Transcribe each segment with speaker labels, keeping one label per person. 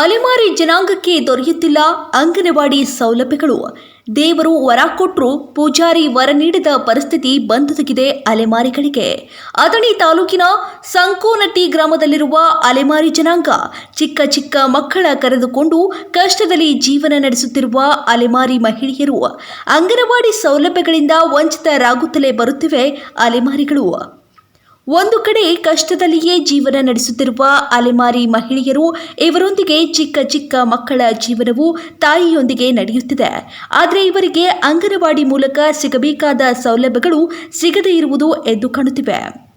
Speaker 1: ಅಲೆಮಾರಿ ಜನಾಂಗಕ್ಕೆ ದೊರೆಯುತ್ತಿಲ್ಲ ಅಂಗನವಾಡಿ ಸೌಲಭ್ಯಗಳು. ದೇವರು ವರ ಕೊಟ್ಟರು ಪೂಜಾರಿ ವರ ನೀಡಿದ ಪರಿಸ್ಥಿತಿ ಬಂದೊದಗಿದೆ ಅಲೆಮಾರಿಗಳಿಗೆ. ಅದಣಿ ತಾಲೂಕಿನ ಸಂಕೋನಟ್ಟಿ ಗ್ರಾಮದಲ್ಲಿರುವ ಅಲೆಮಾರಿ ಜನಾಂಗ ಚಿಕ್ಕ ಚಿಕ್ಕ ಮಕ್ಕಳ ಕರೆದುಕೊಂಡು ಕಷ್ಟದಲ್ಲಿ ಜೀವನ ನಡೆಸುತ್ತಿರುವ ಅಲೆಮಾರಿ ಮಹಿಳೆಯರು ಅಂಗನವಾಡಿ ಸೌಲಭ್ಯಗಳಿಂದ ವಂಚಿತರಾಗುತ್ತಲೇ ಬರುತ್ತಿವೆ ಅಲೆಮಾರಿಗಳು. ಒಂದು ಕಡೆ ಕಷ್ಟದಲ್ಲಿಯೇ ಜೀವನ ನಡೆಸುತ್ತಿರುವ ಅಲೆಮಾರಿ ಮಹಿಳೆಯರು, ಇವರೊಂದಿಗೆ ಚಿಕ್ಕ ಚಿಕ್ಕ ಮಕ್ಕಳ ಜೀವನವು ತಾಯಿಯೊಂದಿಗೆ ನಡೆಯುತ್ತಿದೆ. ಆದರೆ ಇವರಿಗೆ ಅಂಗನವಾಡಿ ಮೂಲಕ ಸಿಗಬೇಕಾದ ಸೌಲಭ್ಯಗಳು ಸಿಗದೇ ಇರುವುದು ಎದ್ದು ಕಾಣುತ್ತಿವೆ.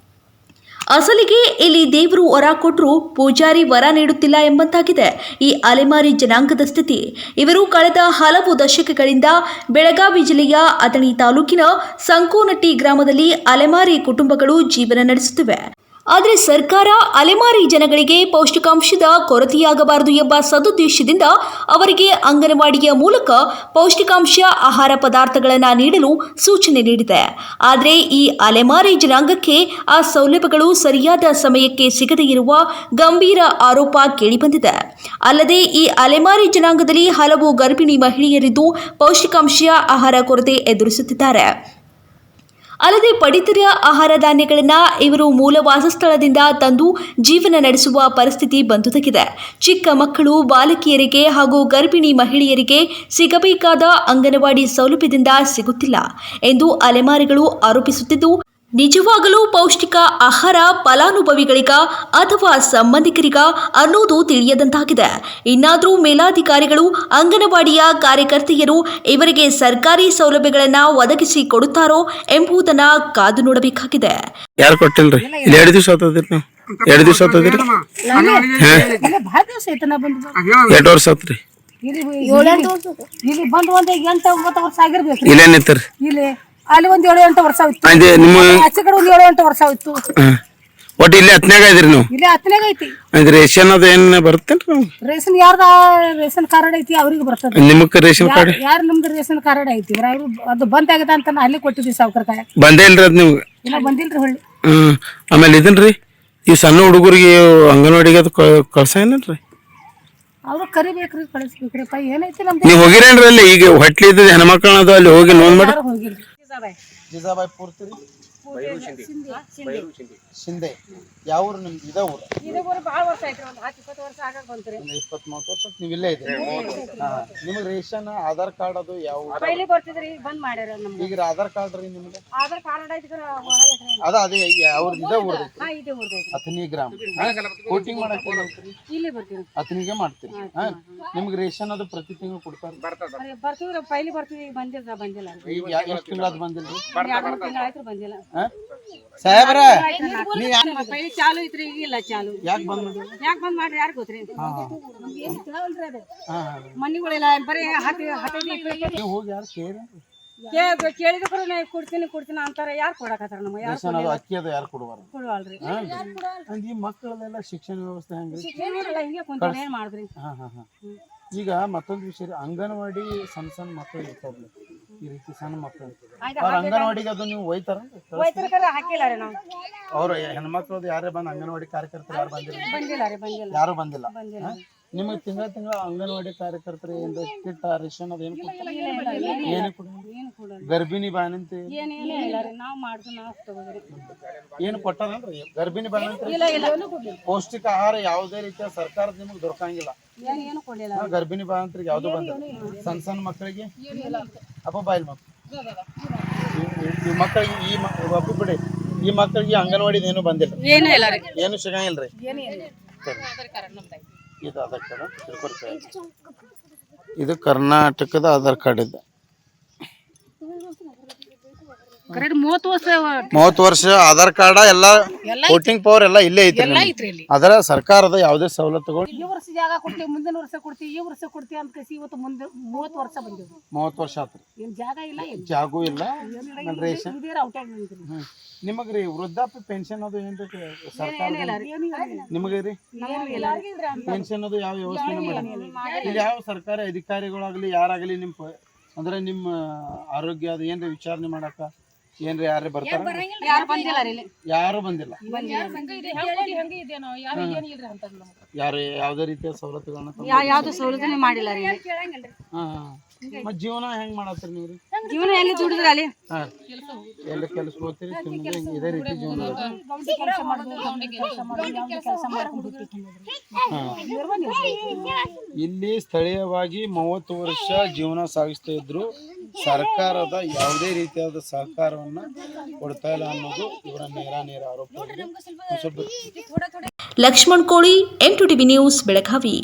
Speaker 1: ಅಸಲಿಗೆ ಇಲ್ಲಿ ದೇವರು ವರ ಕೊಟ್ಟರು ಪೂಜಾರಿ ವರ ನೀಡುತ್ತಿಲ್ಲ ಎಂಬಂತಾಗಿದೆ. ಈ ಅಲೆಮಾರಿ ಜನಾಂಗದ ಸ್ಥಿತಿ. ಇವರು ಕಳೆದ ಹಲವು ದಶಕಗಳಿಂದ ಬೆಳಗಾವಿ ಜಿಲ್ಲೆಯ ಅಥಣಿ ತಾಲೂಕಿನ ಸಂಕೋನಟ್ಟಿ ಗ್ರಾಮದಲ್ಲಿ ಅಲೆಮಾರಿ ಕುಟುಂಬಗಳು ಜೀವನ ನಡೆಸುತ್ತಿವೆ. ಆದರೆ ಸರ್ಕಾರ ಅಲೆಮಾರಿ ಜನಗಳಿಗೆ ಪೌಷ್ಟಿಕಾಂಶದ ಕೊರತೆಯಾಗಬಾರದು ಎಂಬ ಸದುದ್ದೇಶದಿಂದ ಅವರಿಗೆ ಅಂಗನವಾಡಿಯ ಮೂಲಕ ಪೌಷ್ಟಿಕಾಂಶ ಆಹಾರ ಪದಾರ್ಥಗಳನ್ನು ನೀಡಲು ಸೂಚನೆ ನೀಡಿದೆ. ಆದರೆ ಈ ಅಲೆಮಾರಿ ಜನಾಂಗಕ್ಕೆ ಆ ಸೌಲಭ್ಯಗಳು ಸರಿಯಾದ ಸಮಯಕ್ಕೆ ಸಿಗದೇ ಇರುವ ಗಂಭೀರ ಆರೋಪ ಕೇಳಿಬಂದಿದೆ. ಅಲ್ಲದೆ ಈ ಅಲೆಮಾರಿ ಜನಾಂಗದಲ್ಲಿ ಹಲವು ಗರ್ಭಿಣಿ ಮಹಿಳೆಯರಿದ್ದು ಪೌಷ್ಟಿಕಾಂಶ ಆಹಾರ ಕೊರತೆ ಎದುರಿಸುತ್ತಿದ್ದಾರೆ. ಅಲ್ಲದೆ ಪಡಿತರ ಆಹಾರ ಧಾನ್ಯಗಳನ್ನು ಇವರು ಮೂಲ ವಾಸಸ್ಥಳದಿಂದ ತಂದು ಜೀವನ ನಡೆಸುವ ಪರಿಸ್ಥಿತಿ ಬಂದೊದಗಿದೆ ಚಿಕ್ಕ ಮಕ್ಕಳು, ಬಾಲಕಿಯರಿಗೆ ಹಾಗೂ ಗರ್ಭಿಣಿ ಮಹಿಳೆಯರಿಗೆ ಸಿಗಬೇಕಾದ ಅಂಗನವಾಡಿ ಸೌಲಭ್ಯದಿಂದ ಸಿಗುತ್ತಿಲ್ಲ ಎಂದು ಅಲೆಮಾರಿಗಳು ಆರೋಪಿಸುತ್ತಿದ್ದು ನಿಜವಾಗಲೂ ಪೌಷ್ಟಿಕ ಆಹಾರ ಫಲಾನುಭವಿಗಳಿಗ ಅಥವಾ ಸಂಬಂಧಿಕರಿಗ ಅನ್ನೋದು ತಿಳಿಯದಂತಾಗಿದೆ. ಇನ್ನಾದರೂ ಮೇಲಾಧಿಕಾರಿಗಳು ಅಂಗನವಾಡಿಯ ಕಾರ್ಯಕರ್ತೆಯರು ಇವರಿಗೆ ಸರ್ಕಾರಿ ಸೌಲಭ್ಯಗಳನ್ನು ಒದಗಿಸಿ ಕೊಡುತ್ತಾರೋ ಎಂಬುದನ್ನ ಕಾದು ನೋಡಬೇಕಾಗಿದೆ.
Speaker 2: ಯಾರು ಕೊಟ್ಟಿಲ್ರಿ? ಇಲ್ಲಿ ಎರಡು ದಿವಸ ಆತದ್ರಿ ನೀವು? ಎರಡು ದಿವಸ ಆತದ್ರಿ? ಎರಡು ವರ್ಷ ಆತ್ರಿ.
Speaker 3: ಇಲ್ಲಿ ಇಲ್ಲಿ ಬಂದು ಒಂದ್ ಎಂಟು ಒಂಬತ್ತು ವರ್ಷ ಆಗಿರ್ಬೇಕು.
Speaker 2: ಇಲ್ಲೇ ನಿಂತರಿ
Speaker 3: ಇಲ್ಲಿ ಅಲ್ಲಿ ಒಂದ್ ಏಳು ಎಂಟು ವರ್ಷ ಆಯ್ತು.
Speaker 2: ಅದೇ ನಿಮ್ಮ
Speaker 3: ಆಚೆ ಕಡೆ ಒಂದ್ ಏಳು ಎಂಟು ವರ್ಷ
Speaker 2: ಆಯ್ತು. ಒಟ್ಟು ಇಲ್ಲಿ ಹತ್ತನೇ ಇದ್ರಿ ನೀವು?
Speaker 3: ಇಲ್ಲಿ ಹತ್ತನೇ ಐತಿ.
Speaker 2: ಅದ್ ರೇಷನ್ ಅದು ಏನ್ ಬರುತ್ತೆ ನೀವು
Speaker 3: ರೇಷನ್ ಯಾರ್ದ ರೇಷನ್ ಕಾರ್ಡ್ ಐತಿ ಅವ್ರಿಗೆ ಬರ್ತದೆ.
Speaker 2: ನಿಮಗೆ ರೇಷನ್ ಕಾರ್ಡ್?
Speaker 3: ಯಾರು ನಮ್ದು ರೇಷನ್ ಕಾರ್ಡ್ ಐತಿ? ಅವ್ರು ಅದು ಬಂದ್ ಆಗದ ಅಂತ ನಾ ಅಲ್ಲಿ ಕೊಟ್ಟಿದ್ವಿ ಸಾವ್ಕರ ಕಾಯ
Speaker 2: ಬಂದೇ ಇಲ್ರಿ ಅದ್ ನೀವು?
Speaker 3: ಇಲ್ಲ ಬಂದಿಲ್ರಿ ಹೊಳ್ಳಿ.
Speaker 2: ಹ್ಮ್. ಆಮೇಲೆ ಇದನ್ರಿ ಈ ಸಣ್ಣ ಹುಡುಗರಿಗೆ ಅಂಗನವಾಡಿಗೆ ಅದು ಕಳ್ಸ ರೀ
Speaker 3: ಅವ್ರು ಕರಿಬೇಕ್ರಿ ಕಳಿಸ್ಬೇಕ್ರಿಪ್ಪ ಏನೈತಿ ನಮ್ದು?
Speaker 2: ನೀವು ಹೋಗಿರೇನ್ರಿ ಅಲ್ಲಿ? ಈಗ ಹೊಟ್ಲಿ ಇದ್ದೆ ಹೆಣ್ಮಕ್ಳನ್ನ ಅದು ಅಲ್ಲಿ ಹೋಗಿ ನೋಡ್ ಮಾಡಿ
Speaker 3: ಯಾರು ಹೋಗಿಲ್ರಿ?
Speaker 4: জিজাবাই জিজাবাই পড়তে ಶಿಂದೆ. ಯಾವ ಊರು ನಿಮ್ದು? ಇದ ಊರು?
Speaker 3: ಭಾಳ ವರ್ಷ ಆಯ್ತು ಒಂದು ಹತ್ತು ಇಪ್ಪತ್ತು ವರ್ಷ ಆಗಾಕ ಬಂತ್ರಿ.
Speaker 4: ಒಂದು ಇಪ್ಪತ್ತ್ ಮೂವತ್ತು ವರ್ಷ ನೀವು ಇಲ್ಲೇ ಹಾ. ನಿಮಗೆ ರೇಷನ್ ಆಧಾರ್ ಕಾರ್ಡ್ ಅದು ಯಾವ ಊರು?
Speaker 3: ಪೈಲಿ ಬರ್ತಿದ್ರಿ ಈಗ ಬಂದ್ ಮಾಡ್ಯಾರ ನಮ್ಗೆ
Speaker 4: ಈಗ ಆಧಾರ್ ಕಾರ್ಡ್ ರೀ ನಿಮ್ಗೆ
Speaker 3: ಆಧಾರ್ ಕಾರ್ಡ್ ಐತಿ
Speaker 4: ಅದ ಅದೇ ಯಾವ ಇದೇ ಊರು
Speaker 3: ಹಾ ಇದೆ ಊರ್ದೈತಿ
Speaker 4: ಹತ್ತನಿ ಗ್ರಾಮ. ಕೋಟಿಂಗ್ ಮಾಡಕ್ ಏನ್
Speaker 3: ಇಲ್ಲಿ ಬರ್ತೀವಿ
Speaker 4: ಹತ್ತನಿಗೆ ಮಾಡ್ತೀರಿ. ಹಾ ನಿಮ್ಗೆ ರೇಷನ್ ಅದು ಪ್ರತಿ ತಿಂಗಳು ಕೊಡ್ತಾರೆ?
Speaker 3: ಬರ್ತೀವಿ ಪೈಲಿ ಬರ್ತೀವಿ ಈಗ ಬಂದಿಲ್ಲ. ಬಂದಿಲ್ಲ
Speaker 4: ಈಗ ಎಷ್ಟು ಬಂದಿಲ್ಲ ಬಂದಿಲ್ರಿ?
Speaker 3: ಎರಡು ಮೂರು ತಿಂಗಳು ಆಯ್ತು ಬಂದಿಲ್ಲ.
Speaker 4: ಹಾ ಸಾಹೇಬ್ರ ನೀ
Speaker 3: ಚಾಲು ಐತ್ರಿ ಈಗ ಇಲ್ಲ ಚಾಲು
Speaker 4: ಯಾಕೆ ಬಂದ್ ಮಾಡಿರಿ
Speaker 3: ಯಾಕೆ ಬಂದ್ ಮಾಡ್ರಿ ಯಾರು ಗೊತ್ತ್ರಿ? ಮನಿಗಳಿಲ್ಲ ಬರೀ ಹತ್ತಿ
Speaker 4: ನೀವು ಹೋಗಿ ಯಾರು ಕೇಳಿ
Speaker 3: ಕೊಡ್ತೀನಿ ಕೊಡ್ತೀನಿ ಅಂತಾರ. ಯಾರು ಕೊಡಕತ್ತಾರ ಯಾರು
Speaker 4: ಅದು ಅಕ್ಕಿ ಅದು ಯಾರು ಕೊಡುವಾರ
Speaker 3: ಕೊಡುವಲ್ರಿ.
Speaker 4: ಅಂದ್ ಈ ಮಕ್ಕಳದೆಲ್ಲ ಶಿಕ್ಷಣ ವ್ಯವಸ್ಥೆ ಹೆಂಗ್ರಿ?
Speaker 3: ಹಿಂಗೆ ಏನು ಮಾಡಿದ್ರಿ?
Speaker 4: ಹಾ ಹಾ ಹಾ. ಈಗ ಮತ್ತೊಂದು ವಿಷಯ ಅಂಗನವಾಡಿ ಸಣ್ಣ ಸಣ್ಣ ಮಕ್ಕಳು ಇರ್ತಾವ್ರಿ ಈ ರೀತಿ ಸಣ್ಣ ಮಕ್ಕಳು ಅವ್ರ ಅಂಗನವಾಡಿಗೆ ಅದು ನೀವು ಒಯ್ತಾರ
Speaker 3: ಅವ್ರು ಕರೆ ಹಾಕಿಲ್ಲ ರೀ ನಾವು.
Speaker 4: ಅವ್ರ ಹೆಣ್ಮಕ್ಳದು ಯಾರೇ ಬಂದು ಅಂಗನವಾಡಿ ಕಾರ್ಯಕರ್ತರು ಯಾರು ಬಂದಿಲ್ಲ?
Speaker 3: ಬಂದಿಲ್ಲ ರೀ ಬಂದಿಲ್ಲ.
Speaker 4: ಯಾರು ಬಂದಿಲ್ಲ.
Speaker 3: ಬಂದಿಲ್ಲ.
Speaker 4: ನಿಮಗೆ ತಿಂಗಳ ತಿಂಗಳ ಅಂಗನವಾಡಿ ಕಾರ್ಯಕರ್ತರು ಏನ್ ಕಿಟ್ಟ ರೇಷನ್ ಅದೇನು ಏನು ಕೊಡ ಗರ್ಭಿಣಿ ಬಾಣಂತ?
Speaker 3: ಇಲ್ಲ ನಾವು ಮಾಡ್ದು ನಾವು ತಗೋದ್ರಿ
Speaker 4: ಏನು ಕೊಟ್ಟಾರಲ್ರಿ ಗರ್ಭಿಣಿ ಬಾಣಂತ?
Speaker 3: ಇಲ್ಲ ಇಲ್ಲ
Speaker 4: ಪೌಷ್ಟಿಕ ಆಹಾರ ಯಾವುದೇ ರೀತಿಯ ಸರ್ಕಾರ ನಿಮಗೆ ದೊರಕಂಗಿಲ್ಲ. ಗರ್ಭಿಣಿ ಬಾಣಂತರಿಗೆ ಯಾವ್ದು ಬಂದ ಸಣ್ಣ ಸಣ್ಣ ಮಕ್ಕಳಿಗೆ ಅಪ್ಪ ಬಾಯಿಲ್ ಮಕ್ಕಳು ಈ ಮಕ್ಕಳಿಗೆ ಈ ಅಪ್ಪ ಬಿಡಿ. ಈ ಮಕ್ಕಳಿಗೆ ಅಂಗನವಾಡಿ ಏನು ಬಂದಿಲ್ಲ.
Speaker 3: ಏನು ಇಲ್ಲ ರೀ.
Speaker 4: ಇದು ಆಧಾರ್ ಕಾರ್ಡ್. ಇದು ಕರ್ನಾಟಕದ ಆಧಾರ್ ಕಾರ್ಡ್ ಇದೆ.
Speaker 3: ಮೂವತ್ತು ವರ್ಷ
Speaker 4: ಮೂವತ್ತು ವರ್ಷ ಆಧಾರ್ ಕಾರ್ಡ್ ಎಲ್ಲ ವೋಟಿಂಗ್ ಪವರ್ ಎಲ್ಲ ಇಲ್ಲೇ ಐತ್ರಿ ಅದರ ಸರ್ಕಾರದ ಯಾವುದೇ ಸವಲತ್ತುಗಳು?
Speaker 3: ಈ ವರ್ಷ ಜಾಗ ಕೊಡ್ತೀವಿ ಮುಂದಿನ ವರ್ಷ ಕೊಡ್ತೀವಿ ಈ ವರ್ಷ ಕೊಡ್ತೀವಿ ಅಂತ ಕಸಿ ಇವತ್ತು ಮುಂದೆ ಮೂವತ್ತು ವರ್ಷ ಬಂದಿವಿ
Speaker 4: ಮೂವತ್ತು ವರ್ಷ ಆತ್ರಿ.
Speaker 3: ಏನು ಜಾಗ ಇಲ್ಲ ಏನು?
Speaker 4: ಜಾಗೂ ಇಲ್ಲ. ರೇಷನ್.
Speaker 3: ಇದೇ
Speaker 4: ವೃದ್ಧಾಪ್ಯ ಪೆನ್ಷನ್ ಅದು ಏನ್ ಬೇಕು ಸರ್ಕಾರ ನಿಮಗೆ ರೀ? ಪೆನ್ಷನ್ ಅದು ಯಾವ ವ್ಯವಸ್ಥೆ ಇಲ್ಲಿ ಯಾವ ಸರ್ಕಾರಿ ಅಧಿಕಾರಿಗಳಾಗ್ಲಿ ಯಾರಾಗಲಿ ನಿಮ್ಮ ಪ- ಅಂದ್ರೆ ನಿಮ್ಮ ಆರೋಗ್ಯ ಅದು ಏನ್ರಿ ವಿಚಾರಣೆ ಮಾಡಕ್ಕ? ಏನ್ರಿ ಯಾರು ಬರ್ತಾರ?
Speaker 3: ಯಾರು ಬಂದಿಲ್ಲ ರೀ ಇಲ್ಲಿ.
Speaker 4: ಯಾರು ಬಂದಿಲ್ಲ?
Speaker 3: ಯಾರು
Speaker 4: ಯಾರು ರೀತಿಯ ಸವಲತ್ತುಗಳನ್ನ
Speaker 3: ಯಾವ್ದು ಸೌಲಭ್ಯನೇ ಮಾಡಿಲ್ಲ ರೀ
Speaker 4: ಹಾ ಹಾ. ಮತ್ ಜೀವನ ಹೆಂಗ್ ಮಾಡತ್ತೀರಿ ನೀವು ರೀ
Speaker 3: ಜೀವನ ಎಲ್ಲಿ ದುಡಿದ್ರ ಅಲ್ಲಿ?
Speaker 4: ಎಲ್ಲ ಎಲ್ಲಿ ಕೆಲಸ ಹೋಗ್ತೀರಿ ಇದೇ ರೀತಿ ಜೀವನ. ಇಲ್ಲಿ ಸ್ಥಳೀಯವಾಗಿ ಮೂವತ್ತು ವರ್ಷ ಜೀವನ ಸಾಗಿಸ್ತಾ ಇದ್ರು. ಸರ್ಕಾರದ ಯಾವುದೇ ರೀತಿಯಾದ ಸಹಕಾರವನ್ನ ಕೊಡ್ತಾ ಇಲ್ಲ ಅನ್ನೋದು ಇವರ ನೇರ ನೇರ ಆರೋಪ.
Speaker 1: Laxman Koli N two TV news Belagavi.